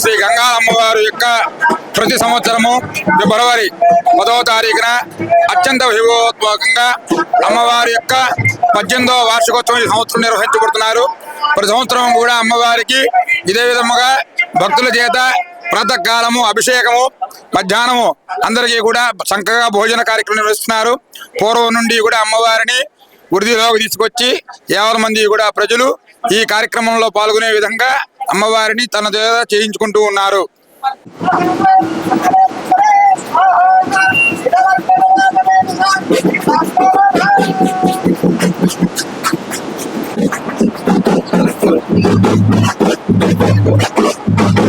శ్రీ గంగా అమ్మవారి యొక్క ప్రతి సంవత్సరము ఫిబ్రవరి పదవ తారీఖున అత్యంత వైభవోత్మకంగా అమ్మవారి యొక్క పద్దెనిమిదవ వార్షికోత్సవం ఈ సంవత్సరం నిర్వహించబడుతున్నారు. ప్రతి సంవత్సరం కూడా అమ్మవారికి ఇదే విధముగా భక్తుల చేత ప్రాతకాలము అభిషేకము మధ్యాహ్నము అందరికీ కూడా చక్కగా భోజన కార్యక్రమం నిర్వహిస్తున్నారు. పూర్వం నుండి కూడా అమ్మవారిని వృద్ధిలోకి తీసుకొచ్చి యావల మంది కూడా ప్రజలు ఈ కార్యక్రమంలో పాల్గొనే విధంగా అమ్మవారిని తన చేత చేయించుకుంటూ ఉన్నారు.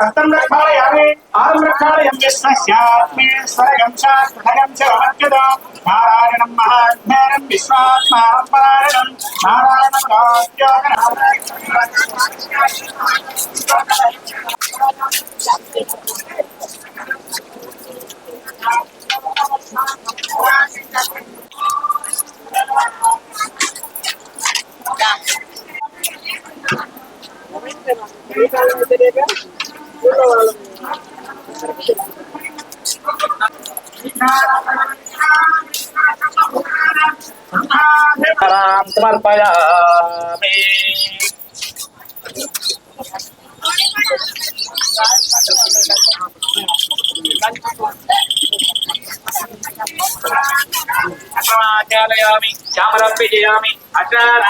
హస్తం రక్షాళయామి ఆరం రక్షాళయం యస్మస్యాత్మేశ్వరగం శాస్త్రగం చ వమత్యత నారాయణం మహాజ్ఞానం విశ్వాత్మానం పరాయణం నారాయణం Salam semar ఆచరయామి చామరం విజయామి అచార